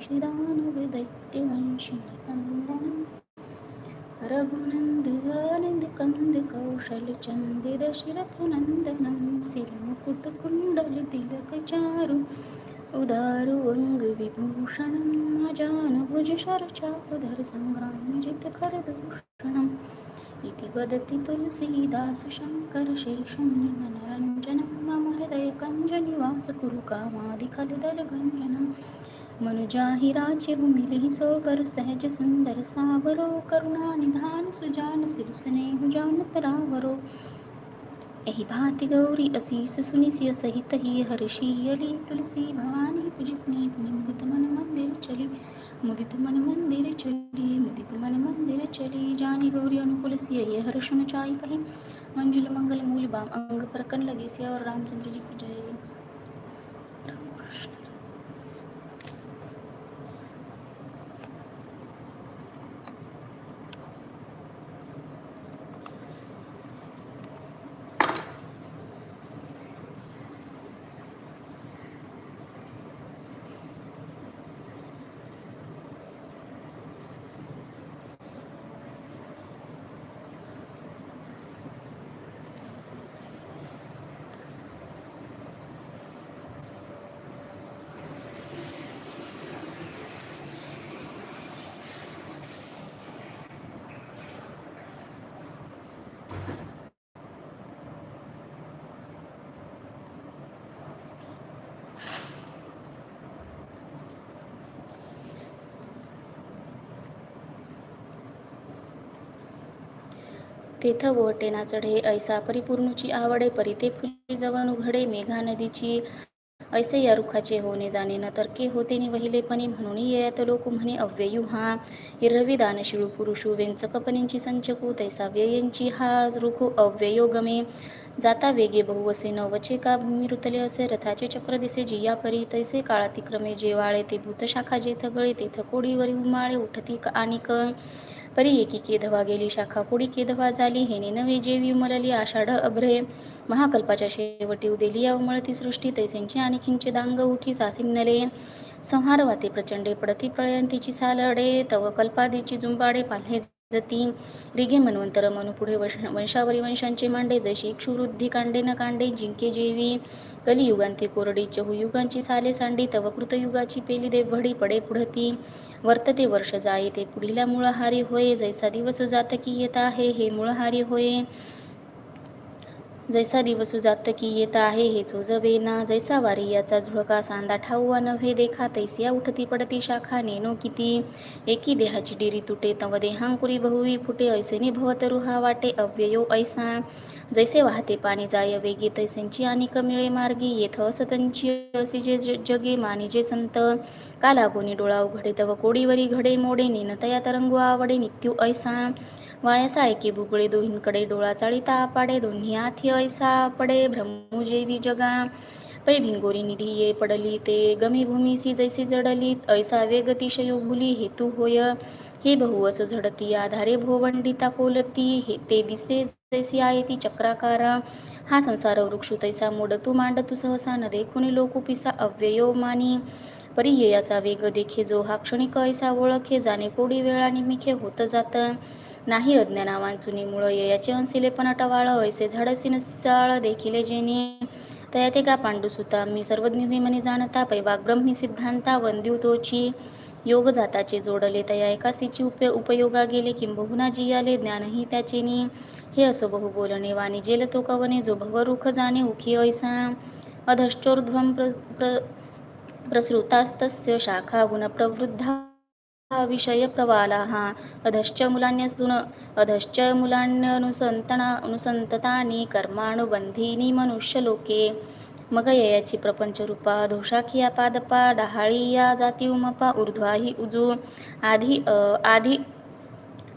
சிதானுபக்தி மனுஷனை கந்தனம் ರಘುನಂದು ಆನಂದ ಕಂದ ಕೌಶಲಿ ಚಂದಿದ ಶಿರತ ನಂದನಂ ಸಿರಿ ಮುಕುಟ ಕುಂಡಲಿ ತಿಲಕ ಚಾರು ಉದಾರು ಅಂಗ ವಿಭೂಷಣಂ ಅಜಾನ ಭುಜ ಶರ ಚಾಪುಧರ ಸಂಗ್ರಾಮ ಜಿತ ಕರ ದೂಷಣಂ ಇತಿ ವದತಿ ತುಳಸೀದಾಸ ಶಂಕರ ಶೇಷಂ ನಿಮನರಂಜನಂ ಮಮ ಹೃದಯ ಕಂಜ ನಿವಾಸ ಕುರು ಕಾಮಾದಿ ಕಲಿದಲ ಗಂಜನಂ मनुजाहिराचे मिलिहि सो परु सहज सुंदर सावरो करुणा निधान सुजान सिरु जानत रावरो। एहि भाति गौरी असीस सुनिसिय सहित ही हर्षीयली तुलसी भवानी पूजी पुनि मुदित मन मंदिर चली। मुदित मन मंदिर चली मुदित मन मंदिर चली। जानी गौरी अनुकूल सिय ये हर्षण चाई कही। मंजुल मंगल मूल बाम अंग प्रकन लगे सिया और रामचंद्र जी की जय। रामकृष्ण तेथ वटेना चढे ऐसा परिपूर्णची आवडे परी ते फुली जवन उघडे मेघा नदीची. ऐसे या रुखाचे होणे जाणे न तरके होते नि वहिलेपणे म्हणून येत लोक म्हणे अव्ययू हा. हिरवी दानशिळू पुरुषू वेंचकपणींची संचकू तैसा व्ययंची हा रुखू अव्ययोगमे जाता वेगे बहुवसे न वचे का भूमी रुतले असे रथाचे चक्र दिसे जिया परी तैसे काळातिक्रमे जेवाळे ते भूतशाखा जेथ गळे तेथ कोडीवरी उमाळे उठती आणिक परी एकी केधवा गेली शाखा पुढी केधवा झाली. हेने नवे जे विमलली आषाढ अभ्रे महाकल्पाच्या शेवटी उदेली या उमळती सृष्टी. तैसेंची आणि खिंचे दांग उठी सासिन्नले. संहार वाते प्रचंडे पडती प्रळयंतीची सालडे. तव कल्पादीची जुंबाडे पाल्हे जती. रिगे मनवंतर मनु पुढे वंशावरी वंशांचे मांडे. जशी क्षुरुद्धी कांडे न कांडे जिंके जेवी. कलियुगांती कोरडी युगांची साले सांडी. तव कृतयुगाची पेली देवढी पडे पुढती. वर्तते वर्ष जाये ते पुढीला मुळहारी होय जैसा दिवस जात की येत आहे हे मुळहारी होय. जैसा दिवस जात की येत आहे हे चोजवेना जैसा वारी याचा झुळका सांदा ठाऊवा नव्हे देखा तैसिया उठती पडती शाखा नेनो किती. एकी देहाची डिरी तुटे तव देहांकुरी बहुवी फुटे ऐसेने भवत रुहा वाटे अव्ययो ऐसा. जैसे वाहते पाणी जाय वेगे तैसेंची आणि कमिळे मार्गी येथ असतंची असे जे जगे मानी जे संत. कोणी डोळा उघडे तव कोडीवरी घडे मोडे नेनतया तरंगू आवडे नित्यू ऐसा. वायसा की बुबळे दोहींकडे डोळा चाळीता पाडे दोन्ही आथी ऐसा पडे ब्रह्मजेवी जगा पै भिंगोरी निधी ये पडली ते गमी भूमीसी जैसी जडली ऐसा वेगतिशयो भुली हेतू होय. हे बहु असो झडती आधारे भोवंडिता कोलती हे ते दिसे जैसी आहे ती चक्राकार. हा संसार वृक्षु तैसा मोडतू मांडतू सहसा न देखून लोक पिसा अव्ययो मानी. परी याचा वेग देखे जो हा क्षणिक ऐसा ओळखे जाणे कोडी वेळा निमिखे होत जातं. नाही अज्ञाना वांचुनी मुळ याचे अंसिले पण अटवाळ ऐसे झाडसी नसाळ देखिले जेने तया ते का पांडुसुता मी सर्वज्ञ मनी जाणता. पैवाग ब्रह्मी सिद्धांता. वंदिव तोची योग जाताचे जोडले तया एकासीची उप उपयोगा गेले. किंबहुना जियाले ज्ञानही त्याचेनी. हे असो बहु बोलणे. वाणी जेल तो कवने. जो भवरुख जाणे उखी ऐसा. अधश्चोर्ध्वं प्र प्र प्रसृतास्तस्य शाखा गुणप्रवृद्धा विषय प्रवालाहा अधश्च मुलान्यस्तुन अधश्च मुलान्यनुसंतना अनुसंततानी कर्मानुबंधीनी मनुष्यलोके। मग ययाची प्रपंचरूपा दोषाखिया पादपा डहाळी या जाती उमपा ऊर्ध्वाही उजू आधी आधी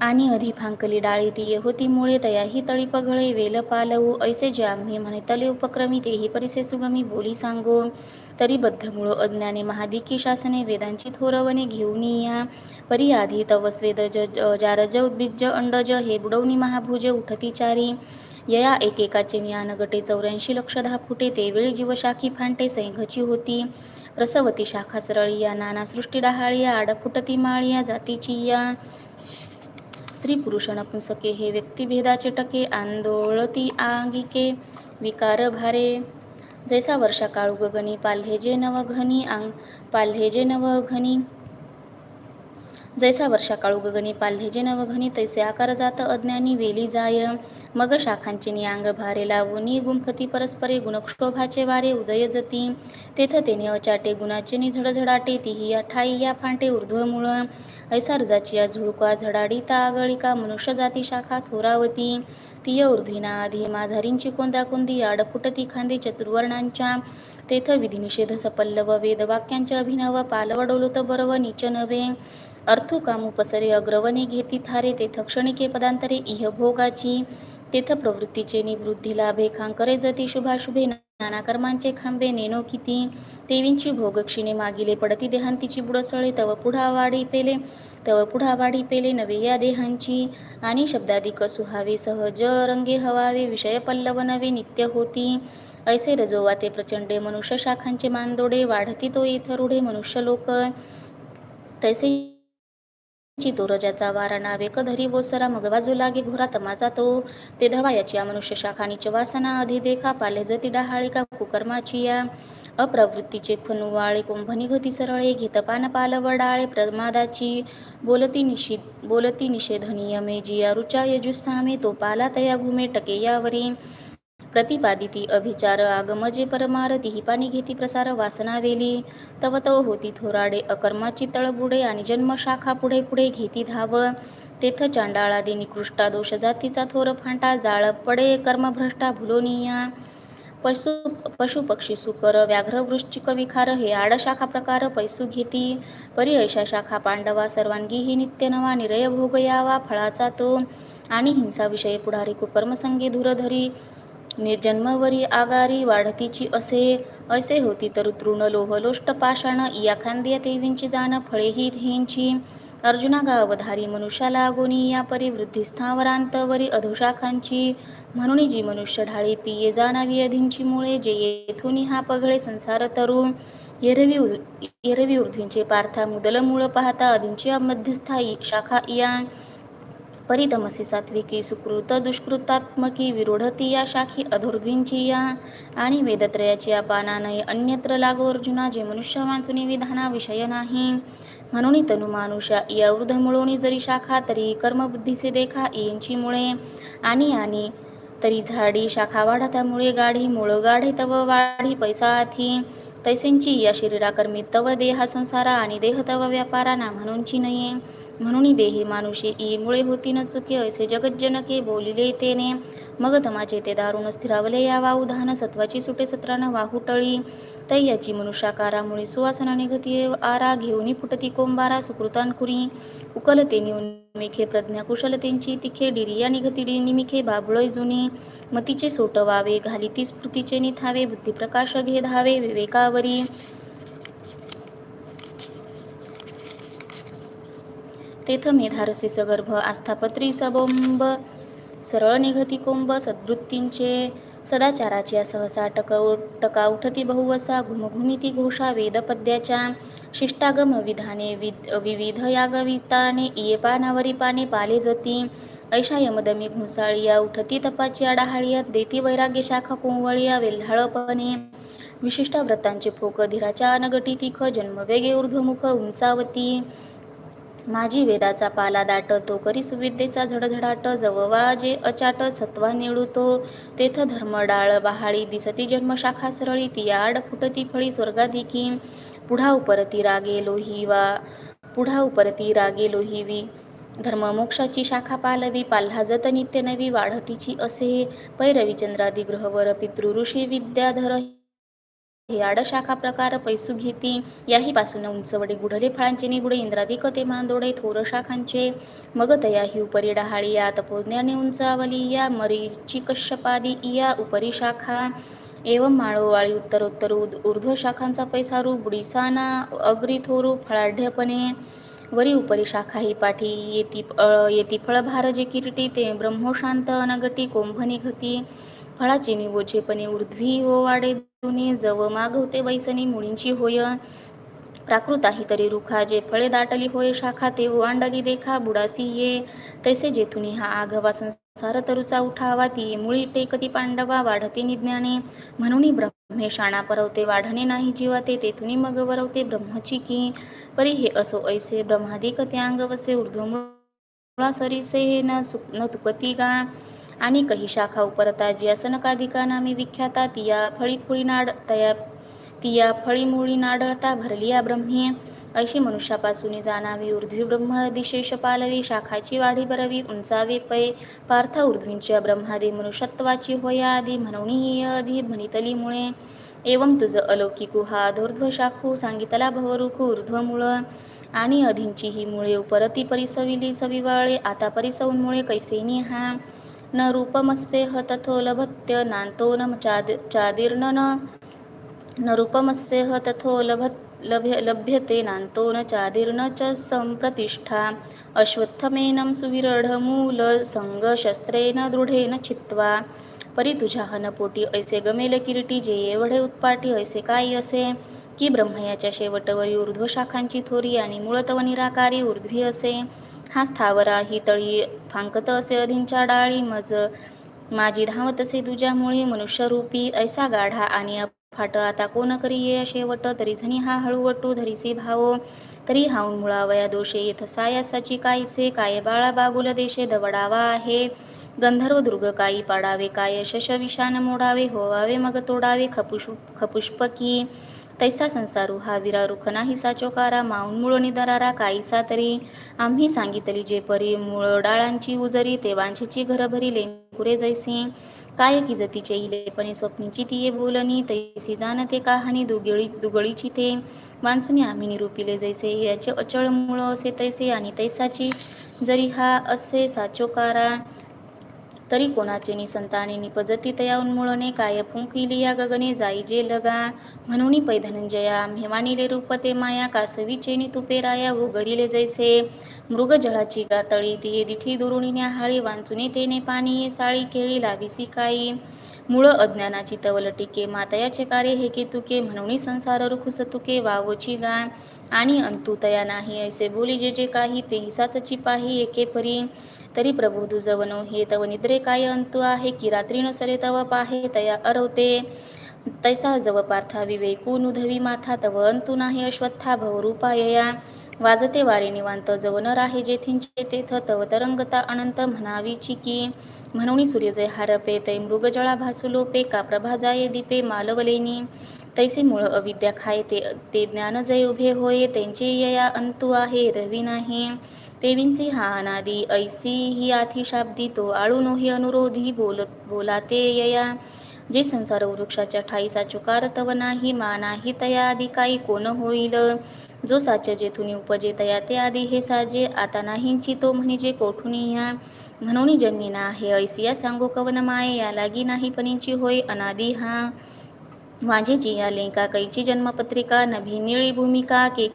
आणि अधि फांकली डाळी ती होती मुळे तयाही तळी पघळे वेल पालवू. ऐसे जे आम्ही म्हणे तले उपक्रमी तेही परिसे सुगमी बोली सांगो. तरी बद्धमुळ अज्ञाने महादिकी शासने वेदांची थोरवणे घेऊन या. परी आधी तवस्वेद जारज बीज अंडज हे बुडवणी महाभुज उठती चारी. यया एकेकाचे ज्ञान गटे चौऱ्याऐंशी लक्ष दहा फुटे तेवेळी जीवशाखी फांटे सैघची होती. प्रसवती शाखा सरळी या नाना सृष्टी डहाळी आडफुटती माळी या जातीची या. स्त्री पुरुष नपुंसके हे व्यक्तिभेदाचे टके आंदोळती आंगिके विकार भारे. जैसा वर्षा काळू गगनी पाल्हे जे नवघनी आंग पाल्हे जे नवघनी. जैसा वर्षा काळू गगनी पाल्हे जे नवघनी तैसे आकार जात अज्ञानी वेली जाय. मग शाखांचे नियांग भारे लावूनी गुंफती परस्परे गुणक्षोभाचे वारे उदय जती. तेथ तेने अचाटे गुणाचे नि झडझडाटे तिही या या फांटे ऊर्ध्वमूळ. ऐसा रजाची या झुळका झडाडीता आगळिका मनुष्य जाती शाखा थोरावती. तिय ऊर्ध्विना आधी माझारींची कोंदाकोंदी आडफुटती खांदी चतुर्वर्णांच्या. तेथ विधिनिषेध सपल्लव वेदवाक्यांच्या अभिनव पालव डोलुत बरव नीच नवे अर्थु कामू पसरे अग्रवने घेती थारे तेथ क्षणिके पदांतरे इह भोगाची. तेथ प्रवृत्तीचे निवृत्ती लाभे खांकरे जती शुभाशुभे नाना कर्मांचे खांबे नेनो किती. देवींची भोगक्षिणे मागिले पडती देहांतीची बुडसळे तव पुढा वाढी पेले. तव पुढा वाढी पेले नवे या देहांची. आणि शब्दाधिक सुहावे सहज रंगे हवावे विषय पल्लव नवे नित्य होती. ऐसे रजोवा ते प्रचंडे मनुष्य शाखांचे मानदोडे वाढती तो येथ रूढे मनुष्य लोक. तैसे ची तो वारा नावे कधरी वोसरा मग बाजू लागे घोरा तमाचा तो. ते धवायाची या मनुष्य शाखानीच वासना अधि देखा पाले जती डहाळिका कुकर्माची या. अप्रवृत्तीचे खनुवाळे कुंभनी गती सरळे घेत पान पालव डाळे प्रमादाची. बोलती निषिद बोलती निषेधनीय मे जिया रुचा यजुस्सामे तो पाला तया घुमे टके यावरी. प्रतिपादिती अभिचार आगमजे परमारती ही पाणी घेती प्रसार वासना वेली. तव तव होती थोराडे अकर्माची तळबुडे आणि जन्मशाखा पुढे पुढे घेती धाव. तेथ चांडाळादी निकृष्टा दोष जातीचा थोर फांटा जाळ पडे कर्मभ्रष्टा भुलोनिया. पशु पशु पक्षी सुकर व्याघ्र वृश्चिक विखार हे आडशाखा प्रकार पैसू घेती. परी शाखा पांडवा सर्वांगी ही नित्य नवा निरय भोग यावा फळाचा तो. आणि हिंसा विषयी पुढारी कुकर्मसंगी धुरधरी. निर्जन्मवरी आगारी वाढतीची असे असे होती तर तृण लोहलोष्ट पाषाण या खांदिया देवींची जाण फळे ही हेंची अर्जुना गावधारी मनुष्याला गोनी या परिवृद्धी स्थावरांतवरी अधोशाखांची. म्हणून जी मनुष्य ढाळी ती ये जाणावी अधींची मुळे जे येथून हा पगळे संसार तरुण एरवी उर- एरवी ऊर्ध्वींचे पार्था मुदल मूळ पाहता अधींची मध्यस्थायी शाखा या. परितमसी सात्विकी सुकृत दुष्कृतात्मकी विरोढती या शाखी अधोर्ध्वींची या. आणि वेदत्रयाची या पानानय अन्यत्र लागो अर्जुना जे मनुष्य वाचुनी विधाना विषय नाही. म्हणून तनु मानुषा या ऊर्ध्वमुळोनी जरी शाखा तरी कर्मबुद्धीचे देखा यांची मुळे आणि आणि तरी झाडी शाखा वाढतामुळे गाढी मूळ गाढे तव वाढी पैसा आथी तैसेंची या शरीराकर्मी तव देहा संसारा आणि देह तव व्यापारा ना म्हणूनची नये. म्हणून देही मानुषे ई मुळे होती न चुके. ऐसे जगज्जनके बोलिले तेने. मग तमाचे ते दारुण स्थिरावले. या वाहुधान सत्वाची सुटे सत्रान वाहुटळी तैयाची मनुष्याकारामुळे सुवासना निघतीये. आरा घेऊनी फुटती कोंबारा सुकृतांकुरी. उकलते निमिखे प्रज्ञा कुशलतेंची तिखे डिरिया निघती निमिखे बाबुळय जुनी. मतीचे सोटवावे घालिती स्फूर्तीचे निथावे. बुद्धिप्रकाश घे धावे विवेकावरी. तेथ मेधारसी सगर्भ आस्थापत्री सबंब सरळ निघती कोंब सद्वृत्तींचे सदाचाराच्या सहसा टकव टका उठती बहुवसा घुमघुमिती घोषा वेदपद्याच्या शिष्टागम विधाने विद विविध यागविताने इये पानावरी पाने पाले जती ऐशा यमदमी घुसाळिया उठती तपाची आडाहाळिया देती वैराग्य शाखा कोंवळिया वेल्हाळपणे विशिष्ट व्रतांचे फोक धीराच्या अनगटी तिख जन्मवेगे ऊर्ध्वमुख उंचावती माझी वेदाचा पाला दाट तो करी सुविद्येचा झडझडाट जववा जे अचाट सत्वा निळुतो तेथ धर्मडाळ बहाळी दिसती जन्मशाखा सरळी ती आड फुटती फळी स्वर्गाधिकी. पुढा उपरती रागे लोही वा पुढा उपरती रागे लोहिवी धर्ममोक्षाची शाखा पालवी पाल्हाजत नित्य नवी वाढतीची असे. पैरवी चंद्रादी ग्रहवर पितृ ऋषी विद्याधर हे आडशाखा प्रकार पैसू घेती. याही पासून उंचवडे गुढले फळांचे निगुडे इंद्रादिक ते मांदोडे थोर शाखांचे मग तया हि उपरी डहाळी या तपोज्ञाने उंचावली या मरीची कश्यपादी या उपरी शाखा. एवं माळोवाळी उत्तरोत्तर ऊर्ध्व शाखांचा पैसारू बुडीसाना अग्री थोरू फळाढ्यपणे. वरी उपरी शाखा ही पाठी येती येती फळभार जे किरटी ते ब्रह्मोशांत अनगटी कोंभनी घती. फळाची निवोचेपणे ऊर्ध्वी व वाडे दुने जव मागवते वैसनी मुळींची होय. प्राकृत आहे तरी रुखा जे फळे दाटली होय शाखा ते ओवांडली देखा बुडासी ये. तैसे जेथुनी हा आघवा संसार तरुचा उठावा ती मुळी टेकती पांडवा वाढते निज्ञाने. म्हणून ब्रह्मे शाणा परवते वाढणे नाही जीवा ते तेथुनी मग वरवते ब्रह्मची की. परी हे असो ऐसे ब्रह्मादिक त्यांग वसे ऊर्ध्वमुळा सरीसे न सुक न तुकती गा. आणि कही शाखा उपरता जी असनकाधिका नामे विख्याता तिया फळी फुळी नाड तया तिया फळी मुळी नाडळता भरलिया ब्रह्मी. अशी मनुष्यापासून जाणावी ऊर्ध्वी ब्रह्म दिशेष पालवी शाखाची वाढी बरवी उंचावे पै पार्थ ऊर्ध्वींच्या ब्रह्मादी मनुष्यत्वाची होया आदी म्हणून आधी म्हणितली मुळे. एवं तुझ अलौकिक हा धोर्ध्व शाखू सांगितला भवरुखू ऊर्ध्वमुळ आणि अधींची ही मुळे उपरती परिसविली सविवाळे आता परिसवून मुळे कैसेनी हा. न रूपमस्येह तथो लभत्य नान्तो न चाद चादीर्न न। न रूपमस्येह तथो लभत् लभ्य लभ्यते नान्तो न चादीर्ण च संप्रतिष्ठा अश्वत्थमेनं सुविरढमूलसङ्गशस्त्रेण दृढेन छित्त्वा। परी तुझ्या हनपोटी ऐसे गमेल किरीटी जे एवढे उत्पाटी ऐसे काय असे। की ब्रह्मयाच्या शेवटवरी ऊर्ध्वशाखांची थोरी आणि मूळतव निराकारी ऊर्ध्वी असे। हा स्थावरा ही तळी फांकत असे अधींच्या डाळी मज. माझी धावत असे तुझ्यामुळे मनुष्यरूपी ऐसा गाढा आणि फाट आता कोण करी ये शेवट तरी झनी हा हळूवटू धरीसी भावो. तरी हाऊन मुळावया दोषे येथ सायासाची कायसे? काय बाळा बागुल देशे दवडावा आहे? गंधर्व दुर्ग काही पाडावे काय शश विषान मोडावे? होवावे मग तोडावे खपुष खपुष्पकी. तैसा संसारू हा विरारुख नाही साचोकारा माऊन मुळ निदरारा काहीसा तरी. आम्ही सांगितली जे परी मुळ डाळांची उजरी ते वांछीची घरभरी लेंकुरे जैसी. काय की जतीचे इलेपणे स्वप्नीची तिये बोलणी तैसी जाणते कहाणी दुगळी दुगळीची ते. वांचुनी आम्ही निरूपिले जैसे याचे अचळ मूळ असे तैसे आणि तैसाची. जरी हा असे साचोकारा तरी कोणाचे निसंताने निपजती तया उन्मुळने काय फुंकिली या गगने जाई जे लगा. म्हणून पै धनंजया आम्हेवानिले रूपते माया कासवीचे नि तुपे राया भोगरिले जैसे. मृग जळाची गातळी ती दिठी दुरुणी न्याहाळी वांचुनी तेने पाणी साळी केळी लाविसी काई. मूळ अज्ञानाची तवल टिके मातयाचे कार्य हे के तुके म्हणून संसार रुखुस तुके वावोची गा आणि अंतु तया नाही ऐसे बोली जे जे काही ते हिसाचची पाही एके परी. तरी प्रभू दुजवनो हे तव निद्रे काय अंतु आहे की रात्री नसरे तव पाहे तया अरवते. तैसा जव पार्था विवेकू नुधवी माथा तव अंतु नाही अश्वत्था भवरूपायया वाजते वारे निवांत जवनर आहे जेथींचे तेथ तव तरंगता अनंत म्हणावीची की म्हणून सूर्यजय हारपे तै मृगजळा भासुलोपे का प्रभा जाये दीपे मालवलेनी. तैसे मूळ अविद्या खाय ते ते ज्ञानजय उभे होय त्यांचे यया अंतु आहे रवी नाही. देवींची हा अनादी ऐसी ही आथिशाब्दी तो आळू नोही अनुरोधी बोल बोलाते यया जे संसार वृक्षाच्या ठाईसा चुकार तव नाही मा नाही तया आदी काही कोण होईल? जो साचे जेथुनी उपजे तया ते आधी हे साजे. आता नाहींची तो म्हणजे कोठुनी या? म्हणून जन्मी ना आहे ऐसिया सांगो कवन माये या लागी नाही पणींची होय अनादी हा. माझी जिया लेंका कैची जन्मपत्रिका नभी निळी भूमिका के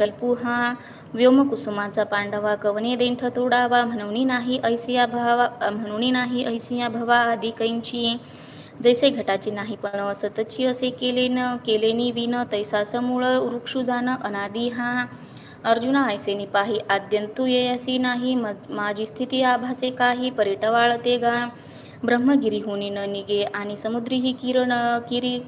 हा व्योमकुसुमाचा पांडवा कवने देंठ तोडावा म्हणून नाही ऐसिया भावा म्हणून नाही ऐसिया भवा आदी कैंची. जैसे घटाची नाही पण सतची असे केले न केले विन तैसा समूळ वृक्षु जाण अनादी हा. अर्जुना ऐसे निपाही आद्यंतू येयसी नाही माझी स्थिती आभासे काही परिटवाळते गा. ब्रह्मगिरीहुनी न निगे आणि समुद्री ही किरण किरी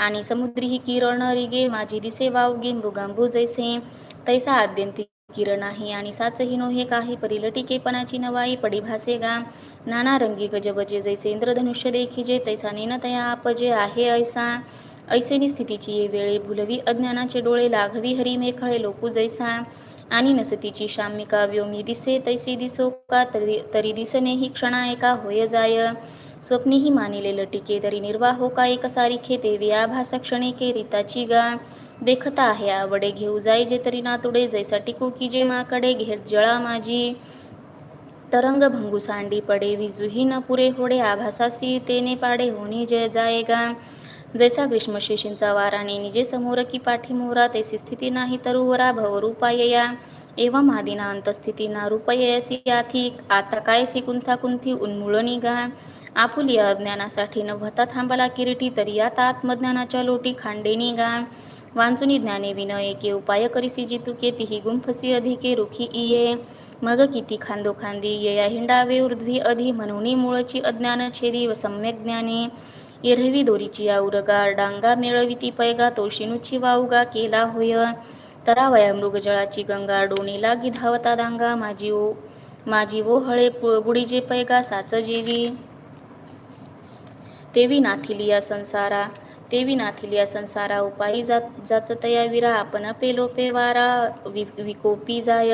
आणि समुद्री ही किरण रिगे माझी दिसे वावगे मृगांबू जैसे. तैसा आद्यंती किरण आहे आणि साचही नोहे काही परिलटिकेपणाची नवाई पडी भासे गा. नाना रंगी गजबजे जैसे इंद्रधनुष्य देखिजे तैसा नेन तया आपजे आहे ऐसा. ऐसेनी स्थितीची ये वेळे भुलवी अज्ञानाचे डोळे लाघवी हरी मेखळे लोकू जैसा. आणि नसतीची शामिका व्योमी दिसे तैसी दिसो का तरी तरी दिसणे ही क्षणा एका होय जाय. स्वप्नीही मानिले लटिके तरी निर्वाहो हो का एक सारिखे देवी आभास क्षणिके रीताची गा देखता आहे आवडे घेऊ जाई जे तरी नातुडे जैसा टिकू की जे माकडे घेत जळा माझी. तरंग भंगू सांडी पडे विजुही न पुरे होडे आभासासी तेने पाडे होणे जय जायगा जैसा ग्रीष्मशेषींचा वाराने निजे समोर की पाठी मोरा तैसी स्थिती नाही तरुवरा भवरूपायया एवं मादिना अंतस्थिती ना रूपयसी आथी आता कायसी कुंथा कुंथी उन्मुळणी गा. आपुली अज्ञानासाठी न भता थांबला किरीटी तरी. आता आत्मज्ञानाच्या लोटी खांडेनी गा वांचुनी ज्ञाने विन एके उपाय करिसी जितू केतीही गुंफसी अधिके रुखी इये. मग किती खांदो खांदी येया हिंडावे ऊर्ध्वी अधि म्हणूनी मूळची अज्ञान छेदी व सम्यक ज्ञाने. एरवी दोरीची या डांगा मेळविती पैगा तोशिनुची वाऊगा केला होय. तरावया मृगजळाची गंगा डोणी लागी धावता दांगा माझी ओ माझी ओ पु- बुडीजे पैगा साच जेवी. तेवी नाथिलिया संसारा तेवी नाथिलिया संसारा उपायी जात जाचतया विरा आपण पेलो पेवारा वि विकोपी जाय.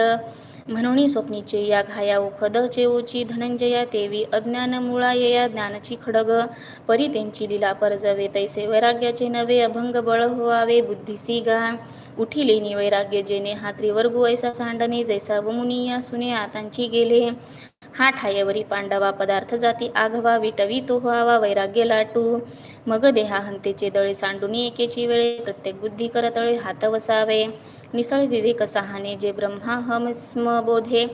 म्हणून स्वप्नीचे या घाया उखद चेऊची धनंजया तेवी अज्ञान मुळा येया ज्ञानची खडग. परी त्यांची लिला परजवे तैसे वैराग्याचे नवे अभंग बळ होवावे बुद्धिसी गा. उठिलेनी वैराग्य जेने हात्री वर्गू ऐसा सांडणे जैसा वमुनिया सुने आतांची गेले. हा ठायवरी पांडवा पदार्थ जाती आघवा विटवी तो व्हावा वैराग्य लाटू. मग देहा हंतेचे दळे सांडुनी एकेची वेळे प्रत्येक बुद्धी करतळे हात वसावे. निसळ विवेक सहाने जे ब्रह्मा हमस्म बोधे।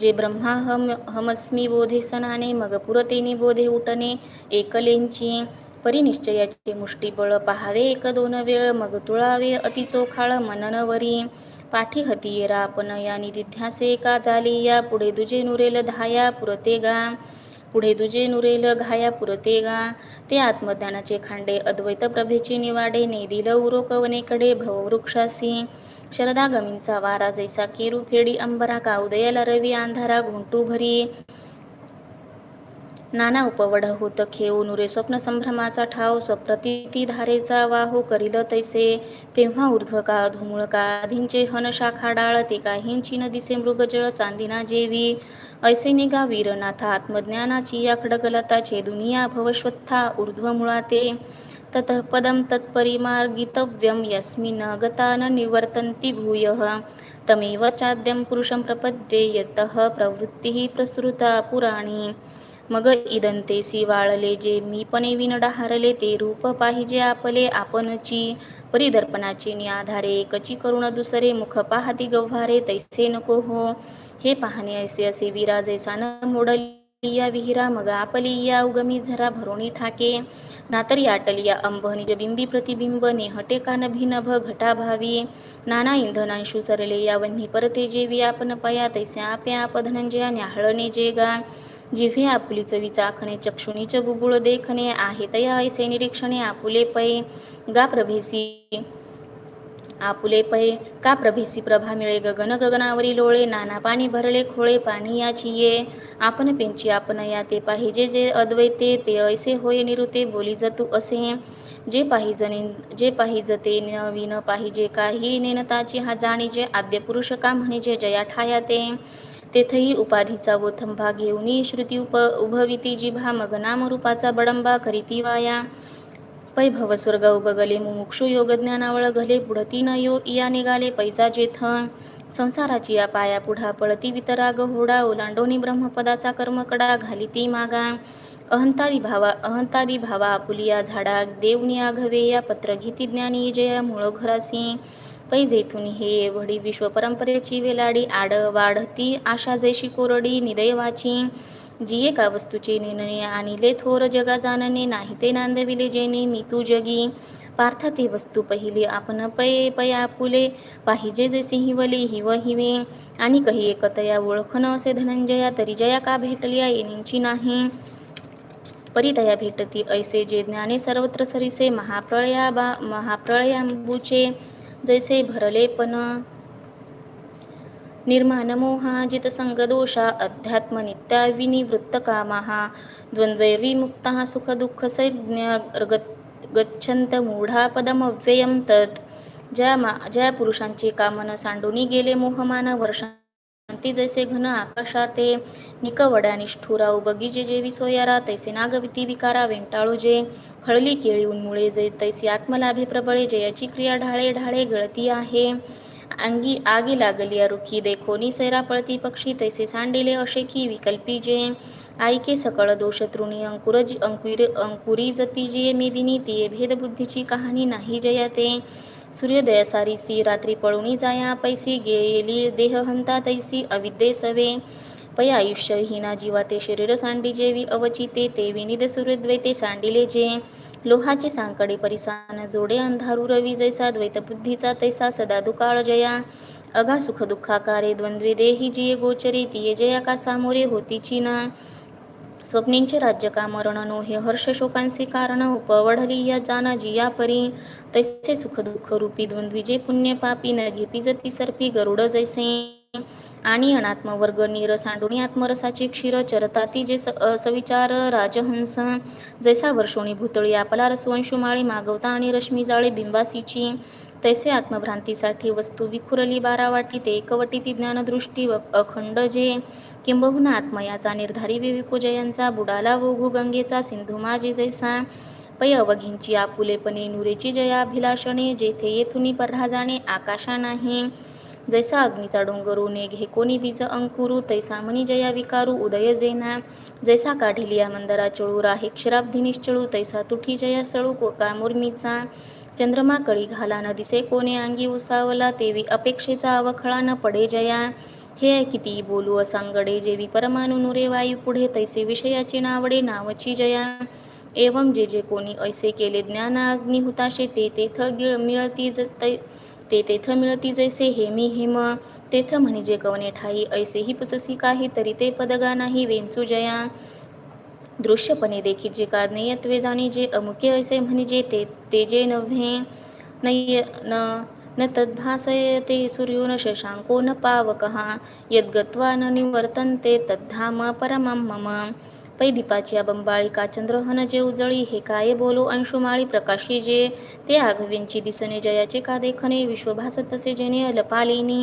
जे ब्रह्मा हम हमस्मी बोधे सनाने मग पुरतेने बोधे उठणे एकलेंची परिनिश्चयाचे मुष्टीबळ पहावे एक दोन वेळ मग तुळावे अतिचोखाळ मननवरी पाठी हती येरा आपण या निधिध्यासे का झाली या? पुढे दुजे नुरेल धाया पुरते गा। पुढे दुजे नुरेल घाया पुरते गा। ते आत्मज्ञानाचे खांडे अद्वैत प्रभेची निवाडे नेदिल उरोकवनेकडे भववृक्षासी। शरदा गमींचा वारा जैसा केरू फेडी अंबरा का उदयाला रवी अंधारा घुंटू भरी नाना उपवड होत खेऊ नुरे स्वप्न संभ्रमाचा ठाव स्वप्रतिती धारेचा वाहू करील तैसे तेव्हा ऊर्ध्व का धुमुळ का आधींचे हन शाखा डाळ ते काहींची न दिसे मृगजळ चांदिना जेवी ऐसे निगा वीरनाथा आत्मज्ञानाची या खडगलता छेदुनिया भवश्वत्था ऊर्ध्व मुळाते ततः पदं तत्परिमार्गितव्यं यस्मिन् गता न निवर्तन्ति भूयः। तमेव चाद्यं पुरुषं प्रपद्ये यतः प्रवृत्तिः प्रसृता पुराणी। मग इदंतेसी वाळले जे मीपणे विन डहारले ते रूप पाहिजे आपले आपणची। परिदर्पणाचे नि आधारे एकची करुण दुसरे मुख पाहती गव्हारे तैसे नको हो। हे पाहणे ऐसे असे विरा सान न या विहिरा मग आपलिया उगमी झरा भरोणी ठाके. नातरी आटलिया अंब निज बिंबी प्रतिबिंब नेहटे कान भिनभ घटाभावी. नाना इंधनांशु सरले या वन्ही परते जेवी आपण पया तैसे आपे आप धनंजया न्याहळणे जे गा. जिव्हे आपुली चवीचा आखणे चक्षुणीच बुबुळ देखणे आहे तया ऐसे निरीक्षणे आपुले पै. गा प्रभेसी. आपुले पहे का प्रभेसी प्रभा मिळे गगन गगनावरी लोळे नाना पाणी भरले खोळे पाणी याची ये. आपण पेंची आपण या ते पाहिजे जे अद्वैते ते ऐसे होय निरुते बोली जतू असे. जे पाहिजने जे पाहिजते नवीन पाहिजे काही नेनताची हा जाणी जे आद्य पुरुष का म्हणजे जे जया ठाया ते. तेथही उपाधीचा वोथंभा थंभा घेऊनी श्रुती उप उभविती जिभा मग नामरूपाचा बडंबा करीती वाया. पै भवस्वर्ग उबगले मुमुक्षु योगज्ञानावळ घले पुढती न यो इया निघाले पैजा जेथ संसाराची या पाया पुढा पळती वितराग होडा ओलांडोनी ब्रह्मपदाचा कर्मकडा घाली ती मागा. अहंतादी भावा अहंतादी भावा आपुलिया झाडा देवनिया घवेया पत्र घेती ज्ञानी जया मूळ घरासी. पै जेथून हे वडी विश्व परंपरेची वेलाडी आड वाढती आशा जैशी कोरडी निदैवाची जी एका वस्तूचे निर्णय आणिले थोर जगा जाणणे नाही ते नांदविले जेणे मी तू जगी पार्थ ते वस्तू पहिली. आपण पै पया पुले पाहिजे जैसे हिवले हिव हिवे. आणि कही एकतया ओळखण असे धनंजया तरी जया का भेटली येणींची नाही. परितया भेटती ऐसे जे ज्ञाने सर्वत्र सरिसे. महाप्रळया बा महाप्रळयांबूचे जैसे भरले द्वंद्वैर्विमुक्ता सुख दुःख संज्ञ गच्छंत मूढा मूढापदमव्ययं तत्। ज्या मा ज्या पुरुषांची कामन सांडूनी गेले मोहमान वर्षांती जैसे घन आकाशाते निकवड्या निष्ठुरा बगीजे जे विसोयारा तैसे नागविती विकारा वेंटाळू जे। हळली केळी उन्मुळे जे तैसे आत्मलाभे प्रबळे जयाची क्रिया ढाळे ढाळे गळती आहे। अंगी आगी लागली रुखी. देखोनी सैरा पळती पक्षी तैसे सांडिले अशेकी विकल्पी जे. आईके सकळ दोष तृणी अंकुर अंकुर अंकुरी जती जे मेदिनी ती भेदबुद्धीची कहाणी नाही जया ते. सूर्योदय सारीसी रात्री पळूनी जाया पैसी गेली देह हंता तैसी अविद्ये सवे. पै आयुष्य हिना जीवा ते शरीर सांडी जेवी अवचिते ते विनिद सूर्यद्वैते सांडिले जे. लोहाचे सांकडे परिसान जोडे अंधारू रवी जैसा द्वैत बुद्धीचा तैसा सदा दुकाळ जया. अगा सुख दुःखाकारे द्वंद्वे देही जिये गोचरे तिये जया का सामोरे होती चिना. स्वप्नींचे राज्य का मरण नो हे हर्ष शोकांचे कारण उपवढली या जाना जिया परी तैसे सुख दुःख रूपी द्वंद्वी जे पुण्य पापी न घेपी जती सर्पी गरुड जैसे. आणि अनात्म वर्ग नीर सांडुणी आत्मरसाचे क्षीर चरताती जे स सविचार राजहंस जैसा वर्षोणी भूतळी आपला रसवंशुमाळी मागवता आणि रश्मी जाळे बिंबासीची तैसे आत्मभ्रांतीसाठी वस्तू विखुरली बारावाटी ते एकवटी ती ज्ञानदृष्टी व अखंड जे किंबहुना आत्मयाचा निर्धारी विविकुजयांचा बुडाला वोगू गंगेचा सिंधू जैसा पै अवघींची आपुलेपणे नुरेची जयाभिलाषणे जेथे येथुनी पर्हा जाणे आकाशा नाही जैसा अग्नीचा डोंगरू हे कोणी बीज अंकुरू तैसा मनी जया विकारू उदय जेना जैसा काढिलिया मंदरा चळू राहे क्षराब्धी निश्चळू तैसा तुठी जया सळू को कामुर्मीचा चंद्रमा कळी घाला न दिसे कोणे अंगी उसावला तेवी अपेक्षेचा अवखळा न पडे जया हे किती बोलू असांगडे जेवी परमाणु नुरे वायू पुढे तैसे विषयाची नावडे नावची जया एवम जे जे कोणी ऐसे केले ज्ञान अग्निहुताशे ते तेथ गिळ मिळती ज ते तेथ मिळती जैसे हेमी हेम. तेथ म्हणजे कवने ठाई ऐसे ही पुससी काही तरी ते पदगा नाही वेंचू जया. दृश्यपणे देखील जे काज्ञेयत्वे जाणे जे अमुके ऐसे म्हणजे ते ते जे नव्हे. नय न न तद्भासयते सूर्यो न शशांको न पावकः यद्गत्वा न निवर्तन्ते तद्धाम परमं मम. पै दीपाची बंबाळी का चंद्रहन जे उजळी हे काय बोलो? अंशुमाळी प्रकाशी जे ते आघवींची दिसणे जयाचे का देखणे? विश्वभास तसे जेने अलपालिनी.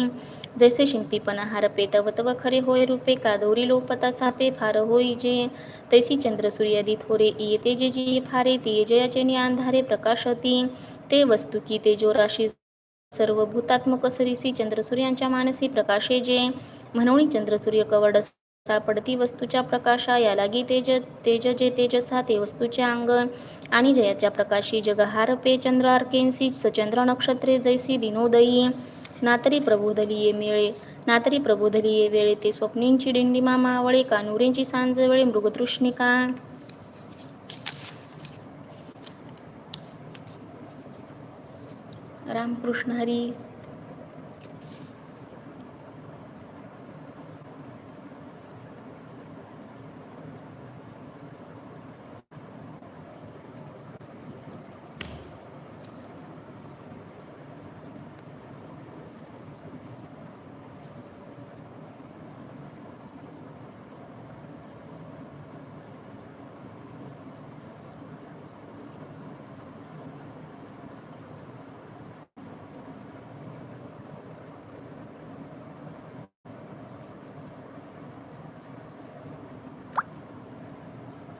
जैसे शिंपीपणा हारपे तव तव खरे होय रूपे. का दोरी लोपता सापे फार होई जे. तैसी चंद्र सूर्यादी थोरे येते जे जी फारे. ते जयाचे नि अंधारे प्रकाशती. ते वस्तू की ते जोराशी. सर्व भूतात्मक सरीसी चंद्रसूर्यांच्या मानसी प्रकाशे जे. म्हणून चंद्रसूर्य कवड सापडती. वस्तूच्या प्रकाशा या लागी तेज तेज जे तेजसा ते वस्तूचे अंग आणि जयाच्या प्रकाशी जगहार पे चंद्र अर्केंसी सचंद्र नक्षत्रे जैसी दिनोदयी. नातरी प्रबोधलीये मेळे नातरी प्रबोधलीये वेळे ते स्वप्नींची दिंडीमा मावळे कानुरींची सांजवेळे मृगतृष्णिका. रामकृष्ण हरी